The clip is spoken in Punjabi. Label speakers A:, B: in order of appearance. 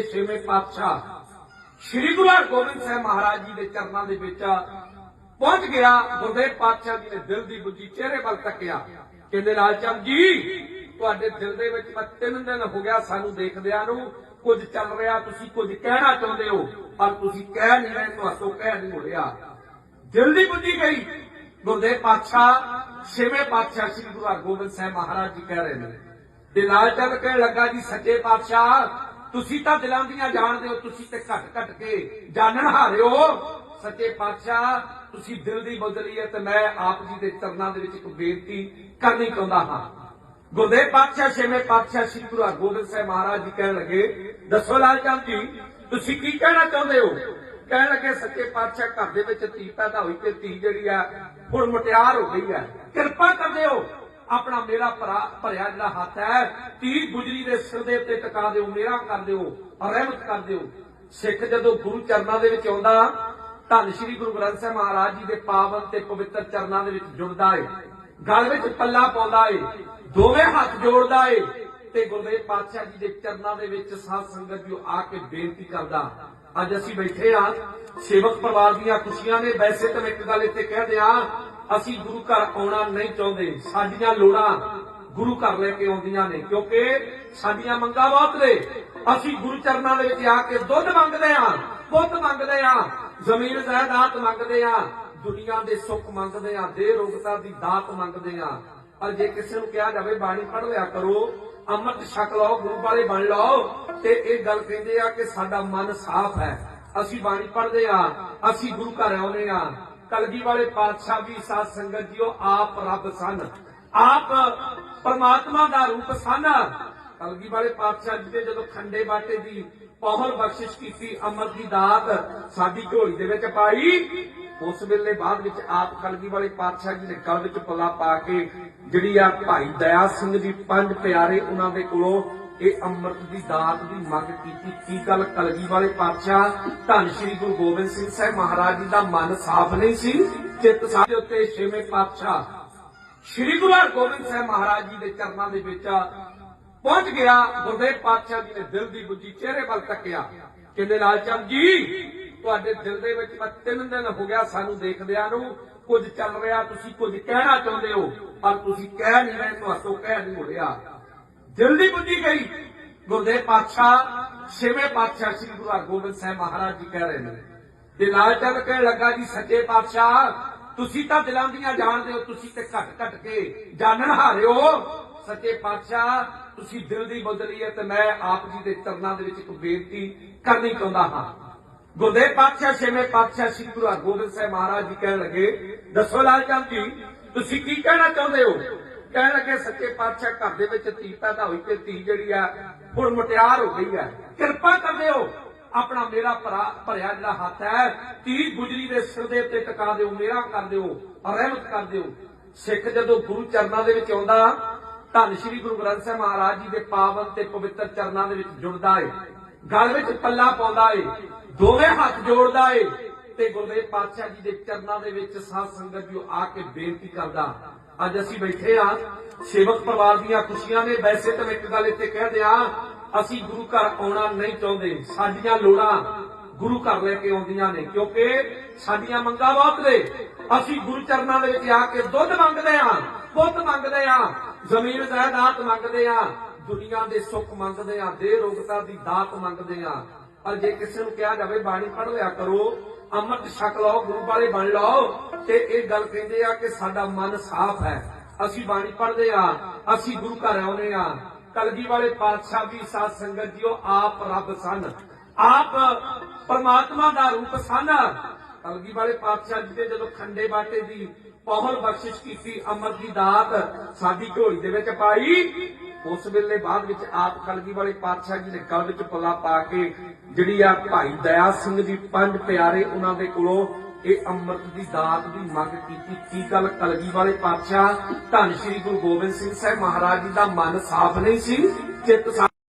A: ਉੱਤੇ ਛੇਵੇਂ ਪਾਤਸ਼ਾਹ ਸ੍ਰੀ ਗੁਰੂ ਹਰਗੋਬਿੰਦ ਸਾਹਿਬ ਮਹਾਰਾਜ ਜੀ ਦੇ ਚਰਨਾਂ ਦੇ ਵਿੱਚ ਪਹੁੰਚ ਗਿਆ। ਗੁਰਦੇਵ ਪਾਤਸ਼ਾਹ ਜੀ ਨੇ ਦਿਲ ਦੀ ਬੁੱਝੀ ਚਿਹਰੇ ਵੱਲ ਤੱਕਿਆ। ਕਹਿੰਦੇ, ਲਾਲ ਜੀ, ਤੁਹਾਡੇ ਦਿਲ ਦੇ ਵਿੱਚ ਮੈਂ ਤਿੰਨ ਦਿਨ ਹੋ ਗਿਆ ਸਾਨੂੰ ਦੇਖਦਿਆਂ ਨੂੰ। ਕੁਝ ਚੱਲ ਰਿਹਾ, ਤੁਸੀਂ ਕੁਝ ਕਹਿਣਾ ਚਾਹੁੰਦੇ ਹੋ, ਪਰ ਤੁਸੀਂ ਕਹਿ ਨਹੀਂ ਰਹੇ ਤੁਹਾਤੋਂ ਕਹਿ ਨਹੀਂ ਹੋ ਰਿਹਾ। ਦਿਲ ਦੀ ਬੁੱਝੀ ਗਈ। ਗੁਰਦੇਵ ਪਾਤਸ਼ਾਹ, ਛੇਵੇਂ ਪਾਤਸ਼ਾਹ ਸ੍ਰੀ ਗੁਰੂ ਹਰਗੋਬਿੰਦ ਸਾਹਿਬ ਮਹਾਰਾਜ ਜੀ ਕਹਿ ਰਹੇ ਨੇ। ਤੇ ਲਾਲ ਚੰਦ ਕਹਿਣ ਲੱਗਾ ਜੀ, ਸੱਚੇ ਪਾਤਸ਼ਾਹ ਤੁਸੀਂ ਤਾਂ ਦਿਲਾਂ ਦੀਆਂ ਜਾਣਦੇ ਹੋ, ਤੁਸੀਂ ਤੇ ਘਟ ਘਟ ਕੇ ਜਾਣਨ ਹਾਰਿਓ ਸੱਚੇ ਪਾਤਸ਼ਾਹ, ਤੁਸੀਂ ਦਿਲ ਦੀ ਬਦਲੀ ਹੈ ਤੇ ਮੈਂ ਆਪ ਜੀ ਦੇ ਚਰਨਾਂ ਦੇ ਵਿੱਚ ਇੱਕ ਬੇਨਤੀ ਕਰਨੀ ਚਾਹੁੰਦਾ ਹਾਂ। ਗੁਰਦੇਵ ਪਾਤਸ਼ਾਹ, ਛੇਵੇਂ ਪਾਤਸ਼ਾਹ ਸ੍ਰੀ ਗੁਰੂ ਹਰਗੋਬਿੰਦ ਸਾਹਿਬ ਮਹਾਰਾਜ ਜੀ ਕਹਿਣ ਲੱਗੇ, ਦੱਸੋ ਲਾਲ ਚੰਦ ਜੀ, ਤੁਸੀਂ ਕੀ ਕਹਿਣਾ ਚਾਹੁੰਦੇ ਹੋ? ਕਹਿਣ ਲੱਗੇ, ਸੱਚੇ ਪਾਤਸ਼ਾਹ, ਘਰ ਦੇ ਵਿੱਚ ਧੀ ਪੈਦਾ ਹੋਈ ਤੇ ਧੀ ਜਿਹੜੀ ਆ ਹੁਣ ਮੁਟਿਆਰ ਹੋ ਗਈ ਹੈ। ਕਿਰਪਾ ਕਰਦੇ ਹੋ ਆਪਣਾ ਮੇਰਾ ਭਰਿਆ ਜਿਹੜਾ ਹੱਥ ਹੈ ਧੀ ਗੁਜਰੀ ਦੇ ਸਿਰ ਦੇ ਉੱਤੇ ਟਿਕਾ ਦਿਓ, ਮੇਰਾ ਕਰ ਦਿਓ, ਰਹਿਮਤ ਕਰ ਦਿਓ। ਸਿੱਖ ਜਦੋਂ ਗੁਰੂ ਚਰਨਾਂ ਦੇ ਵਿੱਚ ਆਉਂਦਾ, ਧੰਨ ਸ਼੍ਰੀ ਗੁਰੂ ਗ੍ਰੰਥ ਸਾਹਿਬ ਮਹਾਰਾਜ ਜੀ ਦੇ ਪਾਵਨ ਤੇ ਪਵਿੱਤਰ ਚਰਨਾਂ ਦੇ ਵਿੱਚ ਜੁੜਦਾ ਏ, ਗਲ ਵਿੱਚ ਪੱਲਾ ਪਾਉਂਦਾ ਏ, ਦੋਵੇਂ ਹੱਥ ਜੋੜਦਾ ਏ ਤੇ ਗੁਰਦੇਵ ਪਾਤਸ਼ਾਹ ਜੀ ਦੇ ਚਰਨਾਂ ਦੇ ਵਿੱਚ ਸਾਧ ਸੰਗਤ ਜੀ ਆ ਕੇ ਬੇਨਤੀ ਕਰਦਾ, ਅੱਜ ਅਸੀਂ ਬੈਠੇ ਆ ਸੇਵਕ ਪਰਿਵਾਰ ਦੀਆਂ ਖੁਸ਼ੀਆਂ ਨੇ, ਵੈਸੇ ਤਾਂ ਮੈਂ ਇੱਕ ਗੱਲ ਇੱਥੇ ਕਹਿ ਦਿਆਂ ਅਸੀਂ ਗੁਰੂ ਘਰ ਆਉਣਾ ਨਹੀਂ ਚਾਹੁੰਦੇ। ਸਾਡੀਆਂ ਲੋੜਾਂ ਗੁਰੂ ਘਰ ਲੈ ਕੇ ਆਉਂਦੀਆਂ ਨੇ, ਕਿਉਂਕਿ ਸਾਡੀਆਂ ਮੰਗਾਂ ਬਹੁਤ ਨੇ। ਅਸੀਂ ਗੁਰੂ ਚਰਨਾਂ ਦੇ ਵਿੱਚ ਆ ਕੇ ਦੁੱਧ ਮੰਗਦੇ ਆ ਪੁੱਤ ਮੰਗਦੇ ਆ ਜ਼ਮੀਨ ਜਾਇਦਾਦ ਮੰਗਦੇ ਆ ਦੁਨੀਆ ਦੇ ਸੁੱਖ ਮੰਗਦੇ ਆ ਦੇ ਰੋਗਤਾ ਦੀ ਦਾਤ ਮੰਗਦੇ ਆ ਪਰ ਜੇ ਕਿਸੇ ਨੂੰ ਕਿਹਾ ਜਾਵੇ, ਬਾਣੀ ਪੜ੍ਹ ਲਿਆ ਕਰੋ, ਅੰਮ੍ਰਿਤ ਛਕ ਲਓ, ਗੁਰੂ ਵਾਲੇ ਬਣ ਲਓ, ਤੇ ਇਹ ਗੱਲ ਕਹਿੰਦੇ ਆ ਕਿ ਸਾਡਾ ਮਨ ਸਾਫ਼ ਹੈ। ਅਸੀਂ ਬਾਣੀ ਪੜ੍ਹਦੇ ਆ ਅਸੀਂ ਗੁਰੂ ਘਰ ਆਉਂਦੇ ਆ ਕਲਗੀ ਵਾਲੇ ਪਾਤਸ਼ਾਹ ਵੀ ਸਾਧ ਸੰਗਤ ਜੀਓ, ਆਪ ਰੱਬ ਸਨ। ਆਪ ਪਰਮਾਤਮਾ ਦਾ ਰੂਪ ਸਨ। ਕਲਗੀ ਵਾਲੇ ਪਾਤਸ਼ਾਹ ਜੀ ਦੇ ਜਦੋਂ ਖੰਡੇ ਬਾਟੇ ਦੀ ਪਹੁਲ ਬਖਸ਼ਿਸ਼ ਕੀਤੀ, ਅੰਮ੍ਰਿਤ ਦੀ ਦਾਤ ਸਾਡੀ ਝੋਲੀ ਦੇ ਵਿੱਚ ਪਾਈ, ਉਸ ਵੇਲੇ ਬਾਅਦ ਵਿੱਚ ਆਪ ਕਲਗੀ ਵਾਲੇ ਪਾਤਸ਼ਾਹ ਜੀ ਨੇ ਗਲ ਵਿੱਚ ਪੱਲਾ ਪਾ ਕੇ ਜਿਹੜੀ ਆ ਭਾਈ ਦਇਆ ਸਿੰਘ ਜੀ ਪੰਜ ਪਿਆਰੇ ਉਹਨਾਂ ਦੇ ਕੋਲੋਂ ਇਹ ਅੰਮ੍ਰਿਤ ਦੀ ਦਾਤ ਦੀ ਮੰਗ ਕੀਤੀ। ਕੀ ਗੱਲ ਕਲਗੀ ਵਾਲੇ ਪਾਤਸ਼ਾਹ? ਧੰਨ ਸ਼੍ਰੀ ਗੁਰੂ ਗੋਬਿੰਦ ਸਿੰਘ ਸਾਹਿਬ ਮਹਾਰਾਜ ਜੀ ਦਾ ਮਨ ਸਾਫ਼ ਨਹੀਂ ਸੀ? ਚਿੱਤ ਸਾਡੇ ਉੱਤੇ ਛੇਵੇਂ ਪਾਤਸ਼ਾਹ ਸ਼੍ਰੀ ਗੁਰੂ ਹਰਗੋਬਿੰਦ ਸਾਹਿਬ ਮਹਾਰਾਜ ਜੀ ਦੇ ਚਰਨਾਂ ਦੇ ਵਿੱਚ ਪਹੁੰਚ ਗਿਆ। ਗੁਰਦੇਵ ਪਾਤਸ਼ਾਹ ਜੀ ਨੇ ਦਿਲ ਦੀ ਬੁੱਝੀ ਚਿਹਰੇ ਵੱਲ ਤੱਕਿਆ। ਕਹਿੰਦੇ, ਲਾਲ ਚੰਦ ਜੀ, ਤੁਹਾਡੇ ਦਿਲ ਦੇ ਵਿੱਚ ਮੈਂ ਤਿੰਨ ਦਿਨ ਹੋ ਗਿਆ ਸਾਨੂੰ ਦੇਖਦਿਆਂ ਨੂੰ। ਕੁਝ ਚੱਲ ਰਿਹਾ, ਤੁਸੀਂ ਕੁਝ ਕਹਿਣਾ ਚਾਹੁੰਦੇ ਹੋ, ਪਰ ਤੁਸੀਂ ਕਹਿ ਨਹੀਂ ਰਹੇ ਤੁਹਾਤੋਂ ਕਹਿ ਨਹੀਂ ਹੋ ਰਿਹਾ। ਦਿਲ ਦੀ ਬੁੱਝੀ ਗਈ। ਗੁਰਦੇਵ ਪਾਤਸ਼ਾਹ, ਛੇਵੇਂ ਪਾਤਸ਼ਾਹ ਸ੍ਰੀ ਗੁਰੂ ਹਰਗੋਬਿੰਦ ਸਾਹਿਬ ਮਹਾਰਾਜ ਜੀ ਕਹਿ ਰਹੇ ਨੇ ਤੇ ਲਾਲ ਚੰਦ ਕਹਿਣ ਲੱਗਾ ਜੀ ਸੱਚੇ ਪਾਤਸ਼ਾਹ, ਤੁਸੀਂ ਤਾਂ ਦਿਲਾਂ ਦੀਆਂ ਜਾਣਦੇ ਹੋ ਤੁਸੀਂ ਤੇ ਘਟ ਘਟ ਕੇ ਜਾਣਨ ਹਾਰਿਓ। ਸੱਚੇ ਪਾਤਸ਼ਾਹ, ਤੁਸੀਂ ਦਿਲ ਦੀ ਬਦਲੀ ਹੈ ਤੇ ਮੈਂ ਆਪ ਜੀ ਦੇ ਚਰਨਾਂ ਦੇ ਵਿੱਚ ਇੱਕ ਬੇਨਤੀ ਕਰਨੀ ਚਾਹੁੰਦਾ ਹਾਂ। ਗੁਰਦੇਵ ਪਾਤਸ਼ਾਹ, ਛੇਵੇਂ ਪਾਤਸ਼ਾਹ ਸ੍ਰੀ ਗੁਰੂ ਹਰਗੋਬਿੰਦ ਸਾਹਿਬ ਮਹਾਰਾਜ ਜੀ ਕਹਿਣ ਲੱਗੇ, ਦੱਸੋ ਲਾਲ ਚੰਦ ਜੀ, ਤੁਸੀਂ ਕੀ ਕਹਿਣਾ ਚਾਹੁੰਦੇ ਹੋ? ਕਹਿਣ ਲੱਗੇ ਸੱਚੇ ਪਾਤਸ਼ਾਹ ਘਰ ਦੇ ਵਿੱਚ ਧੀ ਪੈਦਾ ਹੋਈ ਤੇ ਧੀ ਜਿਹੜੀ ਆ, ਹੁਣ ਮੁਟਿਆਰ ਹੋ ਗਈ ਹੈ ਕਿਰਪਾ ਕਰਦੇ ਆਪਣਾ ਮੇਰਾ ਭਰਿਆ ਜਿਹੜਾ ਹੱਥ ਹੈ ਧੀ ਗੁਜਰੀ ਦੇ ਸਿਰ ਦੇ ਉੱਤੇ ਟਿਕਾ ਦਿਓ, ਮੇਰਾ ਕਰ ਦਿਓ, ਰਹਿਮਤ ਕਰ ਦਿਓ। ਸਿੱਖ ਜਦੋਂ ਗੁਰੂ ਚਰਨਾਂ ਦੇ ਵਿੱਚ ਆਉਂਦਾ, ਧੰਨ ਸ਼੍ਰੀ ਗੁਰੂ ਗ੍ਰੰਥ ਸਾਹਿਬ ਮਹਾਰਾਜ ਜੀ ਦੇ ਪਾਵਨ ਤੇ ਪਵਿੱਤਰ ਚਰਨਾਂ ਦੇ ਵਿੱਚ ਜੁੜਦਾ ਏ, ਗਲ ਵਿੱਚ ਪੱਲਾ ਪਾਉਂਦਾ ਏ, ਦੋਵੇਂ ਹੱਥ ਜੋੜਦਾ ਏ, ਤੇ ਗੁਰਦੇਵ ਪਾਤਸ਼ਾਹ ਜੀ ਦੇ ਚਰਨਾਂ ਦੇ ਵਿੱਚ ਸਾਧ ਸੰਗਤ ਜੀ ਆ ਕੇ ਬੇਨਤੀ ਕਰਦਾ ਅੱਜ ਅਸੀਂ ਬੈਠੇ ਆ ਸੇਵਕ ਪਰਿਵਾਰ ਦੀਆਂ ਖੁਸ਼ੀਆਂ ਨੇ। ਵੈਸੇ ਤਾਂ ਮੈਂ ਇੱਕ ਗੱਲ ਇੱਥੇ ਕਹਿ ਦਿਆਂ, ਅਸੀਂ ਗੁਰੂ ਘਰ ਆਉਣਾ ਨਹੀਂ ਚਾਹੁੰਦੇ। ਸਾਡੀਆਂ ਲੋੜਾਂ ਗੁਰੂ ਘਰ ਲੈ ਕੇ ਆਉਂਦੀਆਂ ਨੇ, ਕਿਉਂਕਿ ਸਾਡੀਆਂ ਮੰਗਾਂ ਬਹੁਤ ਨੇ। ਅਸੀਂ ਗੁਰੂ ਚਰਨਾਂ ਦੇ ਵਿੱਚ ਆ ਕੇ ਦੁੱਧ ਮੰਗਦੇ ਆ ਪੁੱਤ ਮੰਗਦੇ ਆ ਜ਼ਮੀਨ ਜਾਇਦਾਦ ਮੰਗਦੇ ਆ ਦੁਨੀਆ ਦੇ ਸੁੱਖ ਮੰਗਦੇ ਆ ਦੇ ਰੋਗਤਾ ਦੀ ਦਾਤ ਮੰਗਦੇ ਆ ਪਰ ਜੇ ਕਿਸੇ ਨੂੰ ਕਿਹਾ ਜਾਵੇ ਬਾਣੀ ਪੜ੍ਹ ਲਿਆ ਕਰੋ, ਅੰਮ੍ਰਿਤ ਛਕ ਲਓ, ਗੁਰੂ ਵਾਲੇ ਬਣ ਲਓ, ਤੇ ਇਹ ਗੱਲ ਕਹਿੰਦੇ ਆ ਕਿ ਸਾਡਾ ਮਨ ਸਾਫ਼ ਹੈ। ਅਸੀਂ ਬਾਣੀ ਪੜ੍ਹਦੇ ਆ, ਅਸੀਂ ਗੁਰੂ ਘਰ ਆਉਂਦੇ ਆ। ਕਲਗੀ ਵਾਲੇ ਪਾਤਸ਼ਾਹ ਵੀ ਸਾਧ ਸੰਗਤ ਜੀਓ, ਆਪ ਰੱਬ ਸਨ। ਆਪ ਪਰਮਾਤਮਾ ਦਾ ਰੂਪ ਸਨ। ਕਲਗੀ ਵਾਲੇ ਪਾਤਸ਼ਾਹ ਜੀ ਦੇ ਜਦੋਂ ਖੰਡੇ ਬਾਟੇ ਦੀ ਪਹੁਲ ਬਖਸ਼ਿਸ਼ ਕੀਤੀ, ਅੰਮ੍ਰਿਤ ਦੀ ਦਾਤ ਸਾਡੀ ਝੋਲੀ ਦੇ ਵਿੱਚ ਪਾਈ, ਉਸ ਵੇਲੇ ਬਾਅਦ ਵਿੱਚ ਆਪ ਕਲਗੀ ਵਾਲੇ ਪਾਤਸ਼ਾਹ ਜੀ ਨੇ ਗਲ ਵਿੱਚ ਪੱਲਾ ਪਾ ਕੇ ਜਿਹੜੀ ਆ ਭਾਈ ਦਇਆ ਸਿੰਘ ਜੀ ਪੰਜ ਪਿਆਰੇ ਉਹਨਾਂ ਦੇ ਕੋਲੋਂ ਇਹ ਅੰਮ੍ਰਿਤ ਦੀ ਦਾਤ ਦੀ ਮੰਗ ਕੀਤੀ। ਕੀ ਗੱਲ ਕਲਗੀ ਵਾਲੇ ਪਾਤਸ਼ਾਹ? ਧੰਨ ਸ਼੍ਰੀ ਗੁਰੂ ਗੋਬਿੰਦ ਸਿੰਘ ਸਾਹਿਬ ਮਹਾਰਾਜ ਜੀ ਦਾ ਮਨ ਸਾਫ਼ ਨਹੀਂ ਸੀ? ਚਿੱਤ